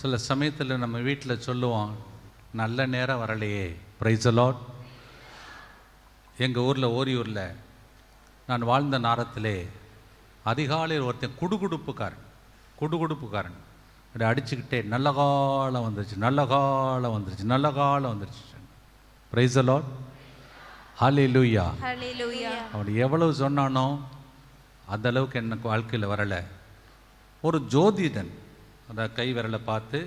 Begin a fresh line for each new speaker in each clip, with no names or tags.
சில சமயத்தில் நம்ம வீட்டில் சொல்லுவோம் நல்ல நேரம் வரலையே. பிரைஸ் லாட் எங்கள் ஊரில் ஓரியூரில் நான் வாழ்ந்த நேரத்திலே அதிகாலையில் ஒருத்தன் குடுகுடுப்புக்காரன் குடுகுடுப்புக்காரன். அப்படி அடிச்சுக்கிட்டே நல்ல காலம் வந்துருச்சு நல்ல காலம் வந்துருச்சு நல்ல காலம் வந்துருச்சு. பிரைஸ் லாட் ஹாலே லூயா அவன் எவ்வளவு சொன்னானோ அந்த அளவுக்கு எனக்கு வாழ்க்கையில் வரலை. ஒரு ஜோதிடன் அந்த கை விரலை பார்த்து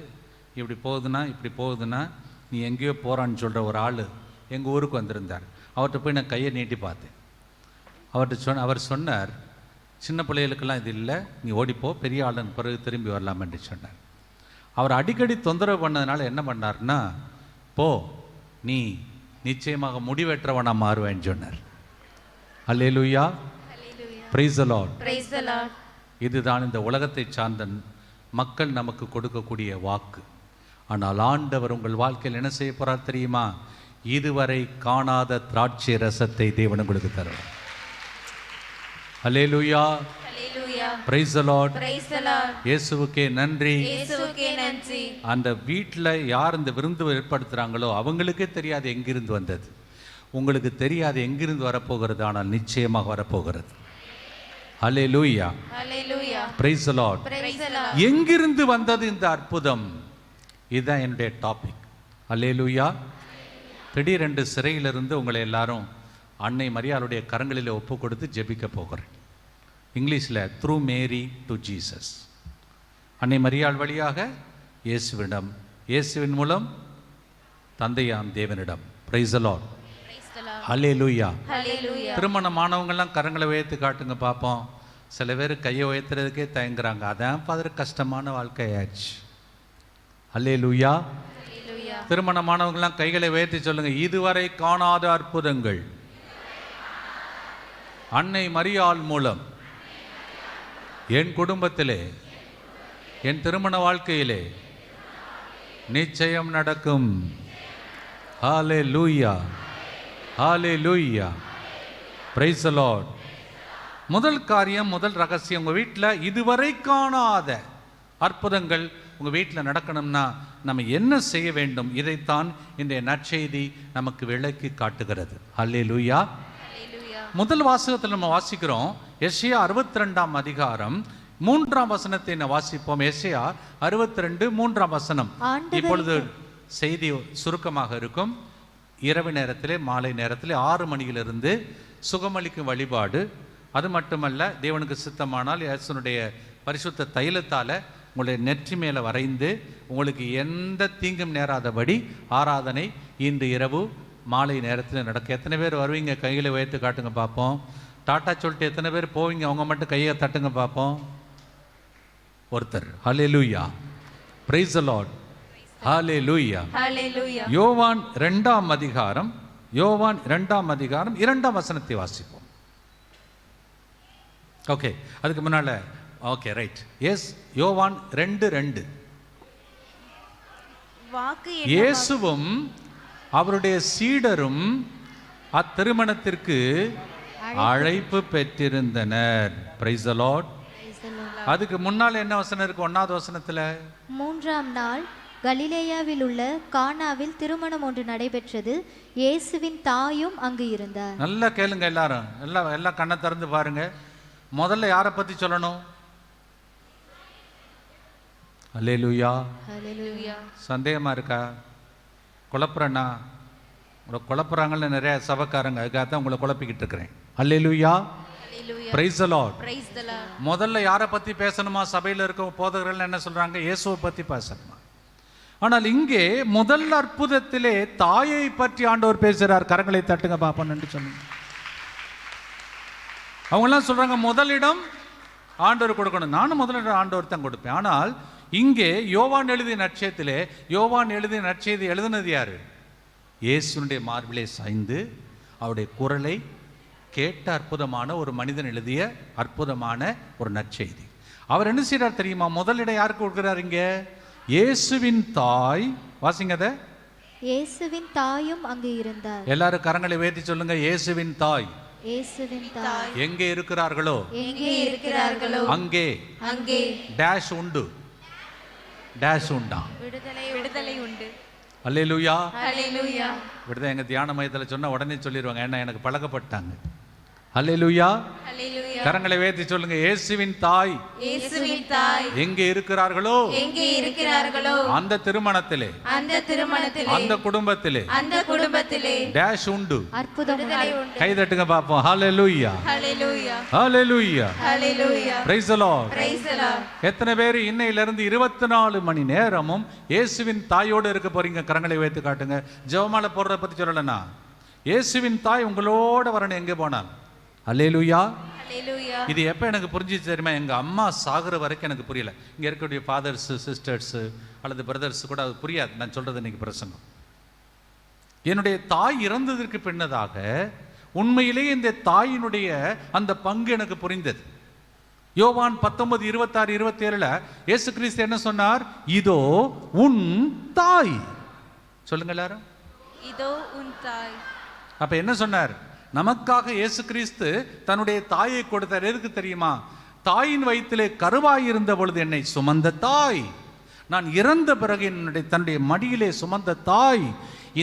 இப்படி போகுதுன்னா இப்படி போகுதுன்னா நீ எங்கேயோ போகிறான்னு சொல்கிற ஒரு ஆள் எங்கள் ஊருக்கு வந்திருந்தார். அவர்கிட்ட போய் நான் கையை நீட்டி பார்த்தேன். அவர்கிட்ட சொன்ன அவர் சொன்னார் சின்ன பிள்ளைகளுக்கெல்லாம் இது இல்லை நீ ஓடிப்போ பெரிய ஆளுன்னு பிறகு திரும்பி வரலாம் என்று சொன்னார். அவர் அடிக்கடி தொந்தரவு பண்ணதுனால என்ன பண்ணார்னா போ நீ நிச்சயமாக முடிவெற்றவனாக மாறுவேன்னு சொன்னார். Hallelujah praise lord
praise the lord.
இதுதான் இந்த உலகத்தை சார்ந்த மக்கள் நமக்கு கொடுக்கக்கூடிய வாக்கு. ஆனால் ஆண்டவர் உங்கள் வாழ்க்கையில் என்ன செய்ய போறார் தெரியுமா? இதுவரை காணாத திராட்சை ரசத்தை தேவன் உங்களுக்கு தருவார். நன்றி.
இயேசுவுக்கே நன்றி.
அந்த வீட்டில் யார் இந்த விருந்து ஏற்படுத்துகிறாங்களோ அவங்களுக்கே தெரியாது எங்கிருந்து வந்தது. உங்களுக்கு தெரியாது எங்கிருந்து வரப்போகிறது ஆனால் நிச்சயமாக வரப்போகிறது.
Hallelujah
praise lord
praise the lord.
எங்கிருந்து வந்தது இந்த அற்புதம்? இதுதான் என்னுடைய டாபிக் அல்லேலூயா திடீரென்று சிறையிலிருந்து உங்களை எல்லாரும் அன்னை மரியாளுடைய கரங்களில் ஒப்பு கொடுத்து ஜெபிக்க போகிறேன். இங்கிலீஷில் த்ரூ மேரி டு ஜீசஸ் அன்னை மரியாள் வழியாக இயேசுவிடம் இயேசுவின் மூலம் தந்தையாம் தேவனிடம். Price lord
praise the lord.
Hallelujah
hallelujah.
திருமணமானவங்கெல்லாம் கரங்களை உயர்த்தி காட்டுங்க பார்ப்போம் சில பேர் கையை உயர்த்துறதுக்கே தயங்குறாங்க. அதான் ஃபாதர் கஷ்டமான வாழ்க்கையாச்சு. அல்லே லூயா திருமணமானவங்கெல்லாம் கைகளை உயர்த்தி சொல்லுங்க இதுவரை காணாத அற்புதங்கள். அன்னை மரியாள் மூலம். என் குடும்பத்திலே என் திருமண வாழ்க்கையிலே நிச்சயம் நடக்கும். ஹாலே லூயா ஹாலே லூயா பிரைஸ் முதல் காரியம் முதல் ரகசியம் உங்கள் வீட்டில் இதுவரை காணாத அற்புதங்கள் உங்கள் வீட்டில் நடக்கணும்னா நம்ம என்ன செய்ய வேண்டும்? இதைத்தான் இன்றைய நற்செய்தி நமக்கு விளக்கி காட்டுகிறது. அல்லே லூயா முதல் வாசகத்தில் நம்ம வாசிக்கிறோம். எஸ்ஐயா அறுபத்தி ரெண்டாம் அதிகாரம் மூன்றாம் வசனத்தை வாசிப்போம். எஸ்ஐயா அறுபத்தி ரெண்டு மூன்றாம் வசனம். இப்பொழுது செய்தி சுருக்கமாக இருக்கும். இரவு நேரத்திலே மாலை நேரத்திலே ஆறு மணியிலிருந்து சுகமளிக்கும் வழிபாடு. அது மட்டுமல்ல தேவனுக்கு சித்தமானால் இயேசுனுடைய பரிசுத்த தைலத்தால உங்களுடைய நெற்றி மேலே வரைந்து உங்களுக்கு எந்த தீங்கும் நேராதபடி ஆராதனை இன்று இரவு மாலை நேரத்தில் நடக்கும். எத்தனை பேர் வருவீங்க? கையில் உயர்த்து காட்டுங்க பார்ப்போம் டாட்டா சொல்லிட்டு எத்தனை பேர் போவீங்க? அவங்க மட்டும் கையை தட்டுங்க பார்ப்போம் ஒருத்தர். ஹலே லூயா பிரைஸ் லார்ட் ஹாலே லூயா
hallelujah.
யோவான் ரெண்டாம் அதிகாரம் யோவான் இரண்டாம் அதிகாரம் இரண்டாம் வசனத்தை வாசிப்போம். ஓகே அதுக்கு முன்னால ஓகே ரைட் எஸ் யோவான் ரெண்டு ரெண்டு.
வாக்கு
இயேசுவும் அவருடைய சீடரும் அத்திருமணத்திற்கு அழைப்பு. பெற்றிருந்தனர். பிரைஸ் லார்ட் அதுக்கு முன்னால் என்ன வசனம் இருக்கு? ஒன்னாவது வசனத்துல?
மூன்றாம் நாள் கலிலேயாவில் உள்ள கானாவில் திருமணம் ஒன்று நடைபெற்றது. இயேசுவின் தாயும் அங்கு இருந்தார்.
நல்லா கேளுங்க எல்லாரும். எல்லாம் எல்லாம் கண்ணை திறந்து பாருங்க. முதல்ல யாரை பத்தி சொல்லணும்?
hallelujah
சந்தேகமா இருக்கா? குழப்புறேண்ணா உங்களை குழப்புறாங்கன்னு நிறைய சபக்காரங்க அதுக்காக தான் உங்களை குழப்பிக்கிட்டு இருக்கிறேன்.
Hallelujah
praise lord
praise the lord.
முதல்ல யாரை பத்தி பேசணுமா? சபையில் இருக்க போதகர்கள் என்ன சொல்றாங்க? இயேசுவை பத்தி பேசணுமா? ஆனால் இங்கே முதல் அற்புதத்திலே தாயை பற்றி ஆண்டவர் பேசுறார். கரங்களை தட்டுங்க பாப்போன்னு சொல்லுங்க. அவங்கெல்லாம் சொல்றாங்க முதலிடம் ஆண்டவர் கொடுக்கணும். நானும் முதலிடம் ஆண்டவர் தான் கொடுப்பேன். ஆனால் இங்கே யோவான் எழுதிய நட்சத்திலே யோவான் எழுதிய நற்செய்தி எழுதினது யாரு? இயேசுனுடைய மார்பிலே சாய்ந்து அவருடைய குரலை கேட்ட அற்புதமான ஒரு மனிதன் எழுதிய அற்புதமான ஒரு நற்செய்தி. அவர் என்ன செய்றார் தெரியுமா? முதலிடம் யாருக்கு கொடுக்குறார் இங்க? இயேசுவின் தாய். வாசிங்க அதை.
இயேசுவின் தாயும் அங்கு இருந்தார்.
எல்லாரும் கரங்களை உயர்த்தி சொல்லுங்க. இயேசுவின் தாய். எங்கே இருக்கிறார்களோ?
எங்கே இருக்கிறார்களோ?
அங்கே.
அங்கே.
டேஷ் உண்டு. டேஷ் உண்டாம்
விடுதலை விடுதலை உண்டு.
அல்லேலூயா.
ஹalleluya
விடுதலை எங்கள் தியான மையத்தில் சொன்னால் உடனே சொல்லிடுவாங்க ஏன்னா எனக்கு பழக்கப்பட்டாங்க. அல்லேலூயா
ஹalleluya
கரங்களை வேத்தி சொல்லுங்க இயேசுவின் தாய்
இயேசுவின் தாய்
எங்கே இருக்கிறார்களோ?
எங்கே இருக்கிறார்களோ?
அந்த திருமணத்திலே.
அந்த திருமணத்திலே.
அந்த குடும்பத்திலே.
அந்த குடும்பத்திலே.
டேஷ் உண்டு.
அற்புதம்
கை தட்டுங்க பார்ப்போம் ஹalleluya
hallelujah
hallelujah
hallelujah
praise the lord.
Praise the lord.
எத்தனை பேர் இன்னையிலிருந்து இருபத்தி நாலு மணி நேரமும் இயேசுவின் தாயோடு இருக்க போறீங்க? கரங்களை வைத்து காட்டுங்க. ஜெபமாலை போடுறத பத்தி சொல்லலனா இயேசுவின் தாய் உங்களோட வரணும். எங்கே போனால்
ஹalleluya
இது எப்போ எனக்கு புரிஞ்சிச்சு தெரியுமா? எங்கள் அம்மா சாகுற வரைக்கும் எனக்கு புரியல. இங்கே இருக்கக்கூடிய ஃபாதர்ஸு சிஸ்டர்ஸு அல்லது பிரதர்ஸ் கூட அது புரியாது. நான் சொல்கிறது இன்னைக்கு பிரசங்கம். என்னுடைய தாய் இறந்ததற்கு பின்னதாக உண்மையிலேயே இந்த தாயினுடைய அந்த பங்கு எனக்கு புரிந்தது. யோவான் பத்தொன்பது இருபத்தாறு இருபத்தேழுல இயேசு கிறிஸ்து என்ன சொன்னார்? இதோ உன் தாய். சொல்லுங்க எல்லாரும்.
இதோ உன் தாய்.
அப்ப என்ன சொன்னார்? நமக்காக இயேசு கிறிஸ்து தன்னுடைய தாயை கொடுத்தார். எதுக்கு தெரியுமா? தாயின் வயிற்றிலே கருவாய் இருந்த பொழுது என்னை சுமந்த தாய். நான் இறந்த பிறகு என்னுடைய தன்னுடைய மடியிலே சுமந்த தாய்.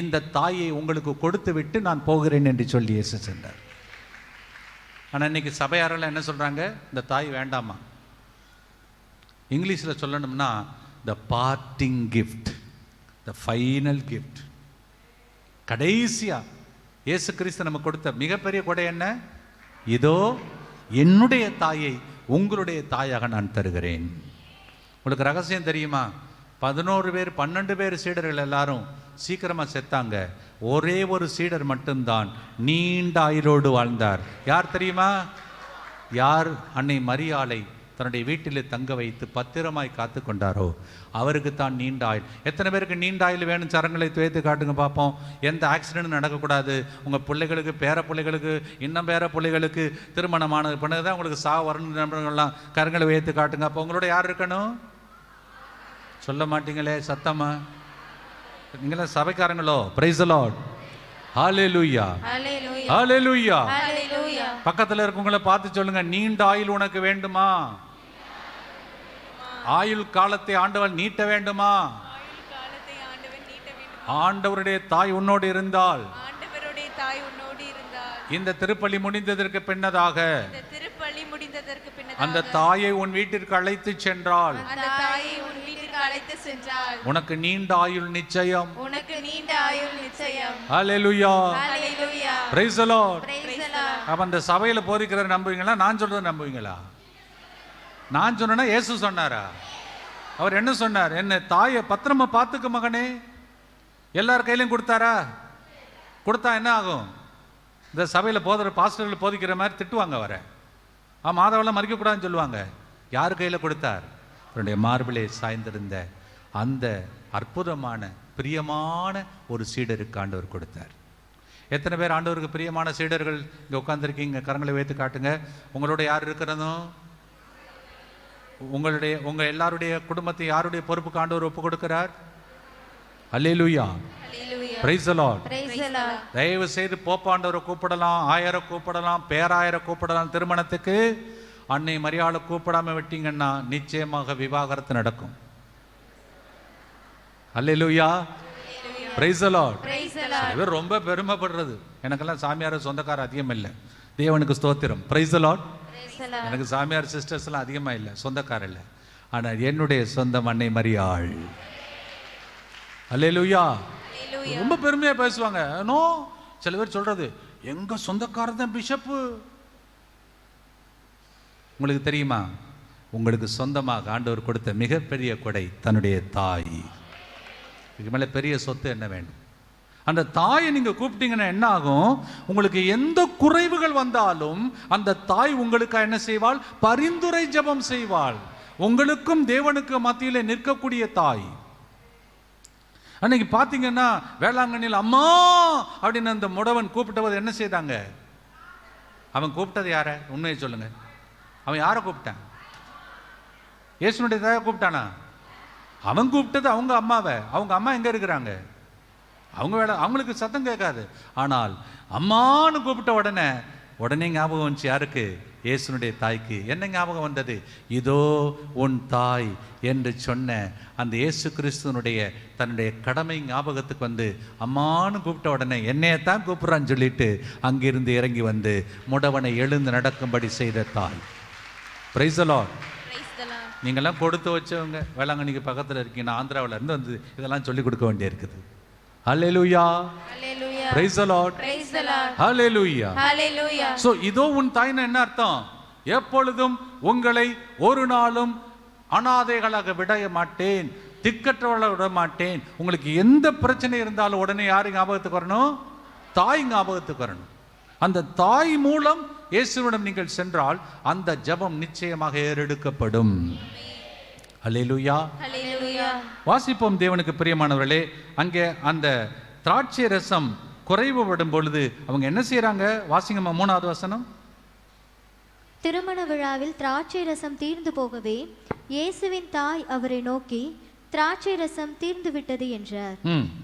இந்த தாயை உங்களுக்கு கொடுத்து விட்டு நான் போகிறேன் என்று சொல்லி இயேசு சென்றார். ஆனால் இன்னைக்கு சபையாரெல்லாம் என்ன சொல்கிறாங்க இந்த தாய் வேண்டாமா? இங்கிலீஷில் சொல்லணும்னா the parting gift the final gift கடைசியாக இயேசு கிறிஸ்து நமக்கு கொடுத்த மிகப்பெரிய கொடை என்ன? இதோ என்னுடைய தாயை உங்களுடைய தாயாக நான் தருகிறேன். உங்களுக்கு ரகசியம் தெரியுமா? பதினோரு பேர் பன்னெண்டு பேர் சீடர்கள் எல்லாரும் சீக்கிரமாக செத்தாங்க. ஒரே ஒரு சீடர் மட்டும்தான் நீண்ட ஆயுளோடு வாழ்ந்தார். யார் தெரியுமா? யார்? அன்னை மரியாளை. தன்னுடைய வீட்டிலே தங்க வைத்து பத்திரமாய் காத்து கொண்டாரோ அவருக்கு தான் நீண்ட ஆயுள். எத்தனை பேருக்கு நீண்ட ஆயுள் வேணும்? சரங்களை துவைத்து காட்டுங்க பார்ப்போம் எந்த ஆக்சிடென்ட் நடக்கக்கூடாது. உங்கள் பிள்ளைகளுக்கு பேர பிள்ளைகளுக்கு இன்னும் பேர பிள்ளைகளுக்கு திருமணமானது பிறகு தான் உங்களுக்கு சா வரணும் நண்பர்கள்லாம் கரங்களை வைத்து காட்டுங்க. அப்போ உங்களோட யார் இருக்கணும்? சொல்ல மாட்டீங்களே சத்தமா? நீங்களாம் சபைக்காரங்களோ? பிரைஸ் லார்ட் ஹalleluya
ஹalleluya
ஹalleluya
ஹalleluya
பக்கத்துல இருக்கவங்கள பார்த்து சொல்லுங்க நீண்ட ஆயுள் உனக்கு வேண்டுமா? ஆயுள் காலத்தை ஆண்டவன் நீட்ட வேண்டுமா? ஆண்டவருடைய தாய் உன்னோடு இருந்தால். இந்த திருப்பலி முடிந்ததற்கு பின்னதாக. அந்த தாயை உன் வீட்டிற்கு அழைத்து சென்றால்.
அழைத்து சென்றால்
உனக்கு நீண்ட ஆயுள் நிச்சயம்.
உனக்கு நீண்ட ஆயுள் நிச்சயம்
ஹalleluya
ஹalleluya
praise the lord.
Praise the lord.
அப்ப அந்த சபையில போதிக்கிறத நம்புவீங்களா? நான் சொல்றதை நம்புவீங்களா? நான் சொன்னேன்னா இயேசு சொன்னாரா? அவர் என்ன சொன்னார்? என்ன தாயை பத்திரமா பார்த்துக்க மகனே. எல்லார் கையிலையும் கொடுத்தாரா? கொடுத்தா என்ன ஆகும்? இந்த சபையில் போதுற பாஸ்டர்கள் போதிக்கிற மாதிரி திட்டுவாங்க அவரை. ஆ மாதவெல்லாம் மறிக்கக்கூடாதுன்னு சொல்லுவாங்க. யார் கையில் கொடுத்தார்? அவருடைய மார்பிலே சாய்ந்திருந்த அந்த அற்புதமான பிரியமான ஒரு சீடருக்கு ஆண்டவர் கொடுத்தார். எத்தனை பேர் ஆண்டவருக்கு பிரியமான சீடர்கள்? இங்கே உட்காந்துருக்கீங்க கரங்களை வைத்து காட்டுங்க. உங்களோட யார் இருக்கிறதும்? உங்களுடைய உங்க எல்லாருடைய குடும்பத்தை யாருடைய பொறுப்புக்கு ஆண்டவர் ஒப்பு கொடுக்கிறார்? அல்லேலூயா தயவு செய்து போப்பாண்டவரை கூப்பிடலாம் ஆயரை கூப்பிடலாம் பேராயரை கூப்பிடலாம் திருமணத்துக்கு. அன்னை மரியாதை கூப்பிடாம விட்டீங்கன்னா நிச்சயமாக விவாகரத்து நடக்கும். Hallelujah praise lord
praise the
சில பேர் ரொம்ப பெருமைப்படுறது. எனக்கெல்லாம் சாமியார் சொந்தக்கார அதிகம் இல்லை. தேவனுக்கு ஸ்தோத்திரம்.
Praise lord.
எனக்கு சாமியார் சிஸ்டர்ஸ் எல்லாம் அதிகமாக இல்லை சொந்தக்கார இல்லை. ஆனால் என்னுடைய சொந்தம் அன்னை மரியாள். அல்லேலூயா ரொம்ப பெருமையா பேசுவாங்க. நோ சில பேர் சொல்றது எங்க சொந்தக்காரர் தான் பிஷப்பு உங்களுக்கு தெரியுமா? உங்களுக்கு சொந்தமாக ஆண்டவர் கொடுத்த மிகப்பெரிய கொடை தன்னுடைய தாய். இதுக்கு மேல பெரிய சொத்து என்ன வேண்டும்? அந்த தாயை நீங்கள் கூப்பிட்டீங்கன்னா என்ன ஆகும்? உங்களுக்கு எந்த குறைவுகள் வந்தாலும் அந்த தாய் உங்களுக்கு என்ன செய்வாள்? பரிந்துரை ஜெபம் செய்வாள். உங்களுக்கும் தேவனுக்கும் மத்தியிலே நிற்கக்கூடிய தாய். அன்னைக்கு பார்த்தீங்கன்னா வேளாங்கண்ணியில் அம்மா! அப்படின்னு அந்த முடவன் கூப்பிட்டபோது என்ன செய்தாங்க? அவன் கூப்பிட்டது யார? உண்மையை சொல்லுங்க. அவன் யாரை கூப்பிட்டான்? இயேசுனுடைய தாயை கூப்பிட்டானா? அவன் கூப்பிட்டது அவங்க அம்மாவை. அவங்க அம்மா எங்கே இருக்கிறாங்க? அவங்க வேலை அவங்களுக்கு சத்தம் கேட்காது. ஆனால் அம்மான்னு கூப்பிட்ட உடனே உடனே ஞாபகம் வந்துச்சு யாருக்கு? இயேசுனுடைய தாய்க்கு. என்ன ஞாபகம் வந்தது? இதோ உன் தாய் என்று சொன்ன அந்த இயேசு கிறிஸ்துவனுடைய தன்னுடைய கடமை ஞாபகத்துக்கு வந்து அம்மான்னு கூப்பிட்ட உடனே என்னைய தான் கூப்பிட்றான்னு சொல்லிட்டு அங்கிருந்து இறங்கி வந்து முடவனை எழுந்து நடக்கும்படி செய்த தாய். பிரைசலோ
Praise the Lord.
நீங்கள்லாம் கொடுத்து வச்சவங்க. வேளாங்கண்ணிக்கு பக்கத்தில் இருக்கீங்க. நான் ஆந்திராவுல இருந்து வந்து இதெல்லாம் சொல்லி கொடுக்க வேண்டியிருக்குது. ஹalleluya
Hallelujah.
praise the lord.
Praise the Lord.
ஹalleluya
Hallelujah.
சோ இதோ உன் தாய்னா என்ன அர்த்தம்? எப்பொழுதும் உங்களை ஒரு நாளும் அனாதைகளாக விட மாட்டேன் திக்கற்றவர்களாக விட மாட்டேன். உங்களுக்கு எந்த பிரச்சனை இருந்தாலும் உடனே யாரு ஞாபகத்துக்கு வரணும்? தாய் ஞாபகத்துக்கு வரணும். அந்த தாய் மூலம் இயேசுவிடம் நீங்கள் சென்றால் அந்த ஜெபம் நிச்சயமாக ஏறெடுக்கப்படும்.
Hallelujah.
வாசிப்போம் தேவனுக்கு பிரியமானவர்களே அங்கே அந்த திராட்சை ரசம் குறைவுபடும் பொழுது அவங்க என்ன செய்றாங்க? வாசிங்கம்மா மூணாவது வசனம்.
திருமண விழாவில் திராட்சை ரசம் தீர்ந்து போகவே இயேசுவின் தாய் அவரை நோக்கி திராட்சை ரசம் தீர்ந்து விட்டது என்றார்.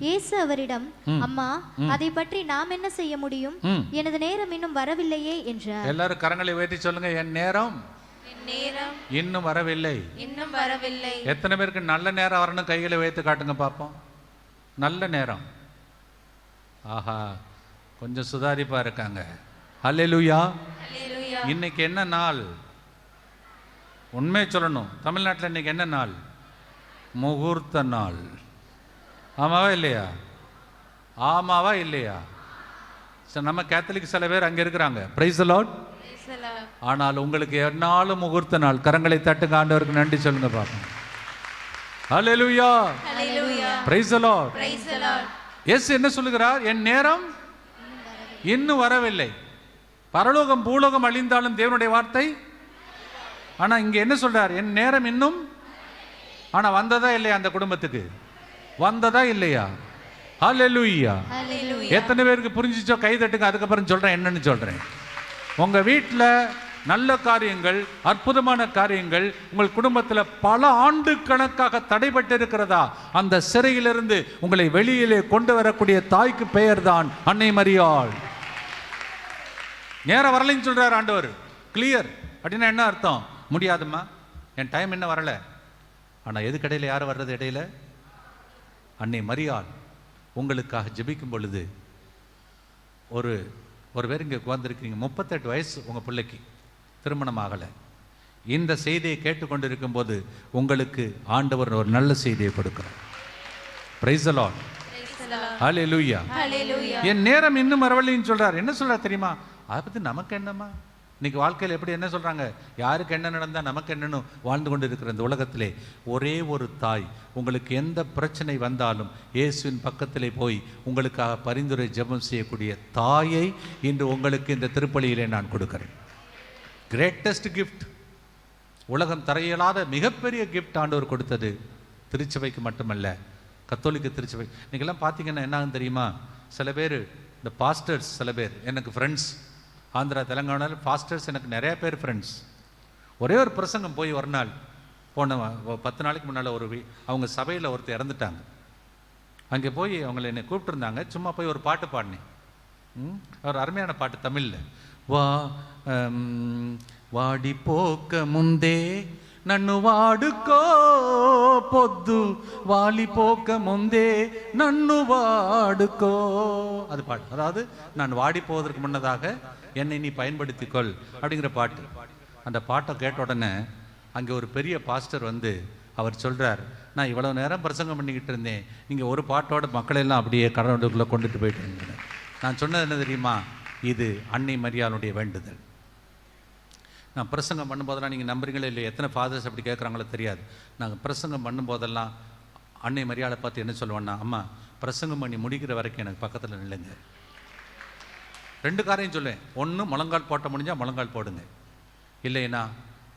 இயேசு அவரிடம் அம்மா அதை பற்றி நாம் என்ன செய்ய முடியும்? எனது நேரம் இன்னும் வரவில்லையே என்றார்.
எல்லாரும் கரங்களை உயர்த்தி சொல்லுங்க என் நேரம்
நேரம்
இன்னும் வரவில்லை.
இன்னும் வரவில்லை.
எத்தனை பேருக்கு நல்ல நேரம் வரணும் கைகளை உயர்த்தி காட்டுங்க பார்ப்போம் நல்ல நேரம். ஆஹா கொஞ்சம் சுதாரிப்பா இருக்காங்க.
Hallelujah.
இன்னைக்கு என்ன நாள்? உண்மையை சொல்லணும். தமிழ்நாட்டில் இன்னைக்கு என்ன நாள்? முகூர்த்த நாள். ஆமாவா இல்லையா? ஆமாவா இல்லையா? சரி, நம்ம கேத்தலிக் சில பேர் அங்கே இருக்கிறாங்க.
Praise Lord.
ஆனால் உங்களுக்கு என்னாலும் முகூர்த்த நாள். கரங்களை தட்டுங்க ஆண்டவருக்கு நன்றி சொல்லுங்க பார்ப்போம் ஹalleluya
Hallelujah.
Price lord
Praise the Lord.
இயேசு என்ன சொல்லுகிறார்? என் நேரம் இன்னும் வரவில்லை. பரலோகம் பூலோகம் அழிந்தாலும் தேவனுடைய வார்த்தை ஆனா இங்க என்ன சொல்றார்? என் நேரம் இன்னும் ஆனா வந்ததா இல்லையா அந்த குடும்பத்துக்கு? வந்ததா இல்லையா? ஹalleluya
Hallelujah.
எத்தனை பேருக்கு புரிஞ்சிச்சோ? கை தட்டுங்க அதுக்கப்புறம் சொல்றேன் என்னன்னு சொல்றேன். உங்க வீட்டில் நல்ல காரியங்கள் அற்புதமான காரியங்கள் உங்கள் குடும்பத்தில் பல ஆண்டு கணக்காக தடைபட்டு இருக்கிறதா அந்த சிறையிலிருந்து உங்களை வெளியிலே கொண்டு வரக்கூடிய தாய்க்கு பெயர்தான் அன்னை மரியாள். நேரம் வரலைன்னு சொல்கிறார் ஆண்டவர். கிளியர் அப்படின்னா என்ன அர்த்தம்? முடியாதும்மா. என் டைம் என்ன வரல. ஆனா எதுக்கடையில் யார் வர்றது இடையில? அன்னை மரியாள். உங்களுக்காக ஜெபிக்கும் பொழுது ஒரு ஒரு பேர் இங்கே உட்காந்துருக்கீங்க முப்பத்தெட்டு வயசு உங்கள் பிள்ளைக்கு. திருமணம் ஆகலை இந்த செய்தியை கேட்டுக்கொண்டிருக்கும் போது உங்களுக்கு ஆண்டவர் ஒரு நல்ல செய்தியை கொடுக்கிறார். Praise lord
Praise the Lord.
ஹalleluya
Hallelujah.
என் நேரம் இன்னும் வரவில்லைன்னு சொல்றார். என்ன சொல்றார் தெரியுமா? அதை பத்தி நமக்கு என்னம்மா? இன்னைக்கு வாழ்க்கையில் எப்படி என்ன சொல்றாங்க? யாருக்கு என்ன நடந்தா நமக்கு என்னன்னு வாழ்ந்து கொண்டு இருக்கிற இந்த உலகத்திலே ஒரே ஒரு தாய் உங்களுக்கு எந்த பிரச்சனை வந்தாலும் இயேசுவின் பக்கத்திலே போய் உங்களுக்காக பரிந்துரை ஜெபம் செய்யக்கூடிய தாயை இன்று உங்களுக்கு இந்த திருப்பலியிலே நான் கொடுக்கிறேன். கிரேட்டஸ்ட் கிஃப்ட் உலகம் தரையலாத மிகப்பெரிய கிஃப்ட் ஆண்டவர் கொடுத்தது திருச்சபைக்கு மட்டுமல்ல. கத்தோலிக்க திருச்சபை. இன்றைக்கெல்லாம் பார்த்தீங்கன்னா என்னாகும் தெரியுமா? சில பேர் இந்த பாஸ்டர்ஸ் சில பேர் எனக்கு ஃப்ரெண்ட்ஸ் ஆந்திரா தெலங்கானாவில் பாஸ்டர்ஸ் எனக்கு நிறைய பேர் ஃப்ரெண்ட்ஸ் ஒரே ஒரு பிரசங்கம் போய் ஒரு நாள் போன பத்து நாளைக்கு முன்னால் ஒரு அவங்க சபையில் ஒருத்தர் இறந்துட்டாங்க. அங்கே போய் அவங்கள என்னை கூப்பிட்டுருந்தாங்க. சும்மா போய் ஒரு பாட்டு பாடினேன். ம், ஒரு அருமையான பாட்டு தமிழில். வா அம், వాడి పోక ముందే నన్ను వాడుకో పొద్దు వాలిపోక ముందే నన్ను వాడుకో அது பாட்டு அதாவது நான் வாடி போவதற்கு முன்னதாக என்னை நீ பயன்படுத்திக்கொள் அப்படிங்கிற பாட்டு அந்த பாட்டை கேட்ட உடனே அங்கே ஒரு பெரிய பாஸ்டர் வந்து அவர் சொல்றார் நான் இவ்வளவு நேரம் பிரசங்கம் பண்ணிக்கிட்டு இருந்தேன் நீங்க ஒரு பாட்டோட மக்களெல்லாம் அப்படியே கடவுளுக்குள்ளே கொண்டுட்டு போயிட்டு இருந்தேன் நான் சொன்னது என்ன தெரியுமா இது அன்னை மரியாளுடைய வேண்டுதல். நான் பிரசங்கம் பண்ணும்போதெல்லாம் நீங்கள் நம்புறீங்களே இல்லை எத்தனை ஃபாதர்ஸ் அப்படி கேட்குறாங்களோ தெரியாது. நாங்கள் பிரசங்கம் பண்ணும்போதெல்லாம் அன்னை மரியாதை பார்த்து என்ன சொல்லுவேன்னா அம்மா பிரசங்கம் பண்ணி முடிக்கிற வரைக்கும் எனக்கு பக்கத்தில் நில்லுங்க. ரெண்டு காரையும் சொல்லுவேன். ஒன்று முழங்கால் போட்ட முடிஞ்சால் முழங்கால் போடுங்க. இல்லைன்னா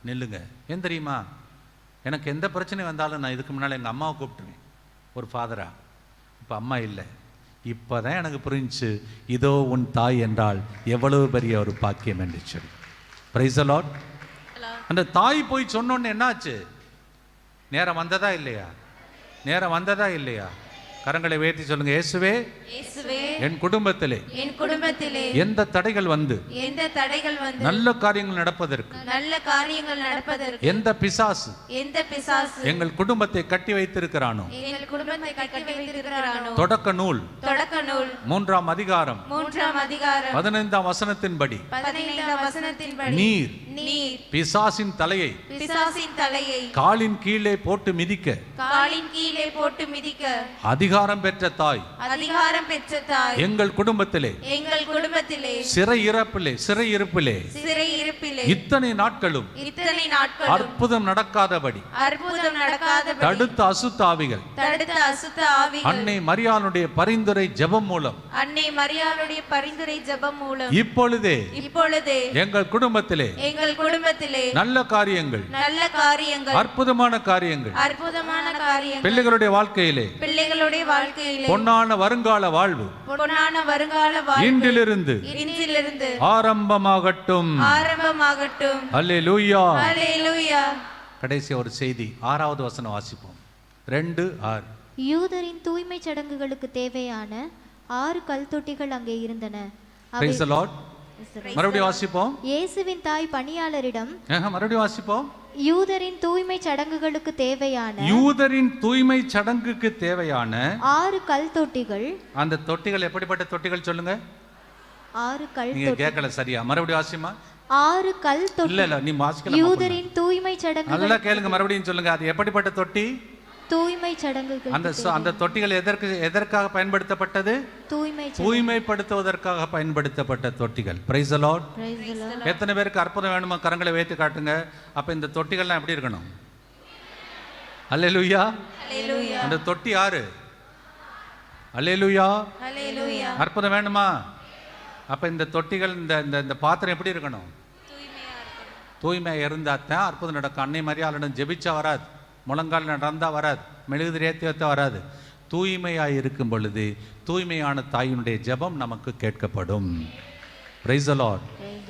நில்லுங்க. ஏன் தெரியுமா? எனக்கு எந்த பிரச்சனை வந்தாலும் நான் இதுக்கு முன்னால் எங்கள் அம்மாவை கூப்பிட்டுருவேன். ஒரு ஃபாதரா இப்போ அம்மா இல்லை. இப்போ தான் எனக்கு புரிஞ்சுச்சு. இதோ உன் தாய் என்றால் எவ்வளவு பெரிய ஒரு பாக்கியம் என்று சொல்லி. பிரைஸ் லார்ட் அந்த தாய் போய் சொன்னோன்னு என்னாச்சு? நேரம் வந்ததா இல்லையா? நேரம் வந்ததா இல்லையா? கரங்களை உயர்த்தி சொல்லுங்க இயேசுவே என் குடும்பத்திலே
என் குடும்பத்திலே
எந்த தடைகள் வந்து
எந்த தடைகள் வந்து
நல்ல காரியங்கள் நடப்பதற்கு
நல்ல காரியங்கள் நடப்பதற்கு
எந்த பிசாசு
எந்த பிசாசு
எங்கள் குடும்பத்தை கட்டி வைத்திருக்கிறானோ
எங்கள் குடும்பத்தை கட்டி வைத்திருக்கிறானோ
தொடக்க நூல்
தொடக்க நூல்
மூன்றாம் அதிகாரம்
மூன்றாம் அதிகாரம்
பதினைந்தாம் வசனத்தின்படி
பதினைந்தாம் வசனத்தின்படி
நீர்
நீர்.
பிசாசின் தலையை
பிசாசின் தலையை.
காலின் கீழே போட்டு மிதிக்க.
காலின் கீழே போட்டு மிதிக்க.
அதிகாரம் பெற்ற தாய்.
அதிகாரம் பெற்ற தாய்.
எங்கள் குடும்பத்திலே.
எங்கள் குடும்பத்திலே.
சிறை இறப்பிலே சிறை இருப்பிலே.
சிறை இருப்பிலே.
இத்தனை நாட்களும்
இத்தனை நாட்களும்
அற்புதம் நடக்காதபடி.
அற்புதம் நடக்காதபடி.
தடுத்த அசுத்தாவிகள்.
தடுத்த அசுத்த ஆவிகள்
அன்னை மரியாளுடைய பரிந்துரை ஜெபம் மூலம்.
அன்னை மரியாளுடைய பரிந்துரை ஜெபம் மூலம்.
இப்பொழுதே
இப்பொழுதே
எங்கள் குடும்பத்திலே
எங்கள் குடும்பத்திலே
நல்ல காரியங்கள்.
நல்ல காரியங்கள்.
அற்புதமான காரியங்கள்.
அற்புதமான காரியங்கள்.
பிள்ளைகளுடைய வாழ்க்கையிலே.
பிள்ளைகளுடைய வாழ்க்கையிலே.
பொன்னான வருங்கால வாழ்வு.
பொன்னான வருங்கால வாழ்வு.
இன்றிலிருந்து.
இன்றிலிருந்து.
ஆரம்பமாகட்டும்.
ஆரம்பமாகட்டும்.
அல்லேலூயா.
ஹalleluya
கடைசி ஒரு செய்தி. ஆறாவது வசனம் வாசிப்போம். ரெண்டு ஆறு.
யூதரின் தூய்மை சடங்குகளுக்கு தேவையான ஆறு கல் தொட்டிகள் அங்கே இருந்தன.
மறுபடியும் வாசிப்போம்.
இயேசுவின் தாய் பணியாளரிடம்
மறுபடியும் வாசிப்போம்.
யூதரின் தூய்மை சடங்குகளுக்கு தேவையான
யூதரின் தூய்மை சடங்குக்கு தேவையான
ஆறு கல் தொட்டிகள்
அந்த தொட்டிகள் எப்படிப்பட்ட தொட்டிகள் சொல்லுங்க?
ஆறு கல்
நீங்க கேட்கல சரியா? மறுபடியும் வாசிமா?
ஆறு கல் தொட்டி
இல்ல இல்ல நீ வாசிக்கல
யூதரின் தூய்மை சடங்கு
நல்லா கேளுங்க மறுபடியும் சொல்லுங்க. அது எப்படிப்பட்ட தொட்டி?
தூய்மை சடங்குகள்
அந்த அந்த தொட்டிகள் எதற்கு எதற்காக பயன்படுத்தப்பட்டது?
தூய்மை
தூய்மைப்படுத்துவதற்காக பயன்படுத்தப்பட்ட தொட்டிகள். Praise lord
Praise the Lord.
எத்தனை பேருக்கு அற்புதம் வேணுமா கரங்களை வைத்து காட்டுங்க. அப்ப இந்த தொட்டிகள்லாம் எப்படி இருக்கணும்? அல்லேலூயா அந்த தொட்டி யாரு? அல்லேலூயா அற்புதம் வேணுமா? அப்ப இந்த தொட்டிகள் இந்த இந்த இந்த பாத்திரம் எப்படி இருக்கணும்? தூய்மையா இருந்தா தான் அற்புதம் நடக்கும். அன்னை மரியாதையிடம் ஜெபிச்சா வராது. முழங்கால் நடந்தால் வராது மெழுகுதிரி ஏற்றி வைத்தா வராது. தூய்மையாக இருக்கும் பொழுது தூய்மையான தாயினுடைய ஜெபம் நமக்கு கேட்கப்படும். பிரைஸ்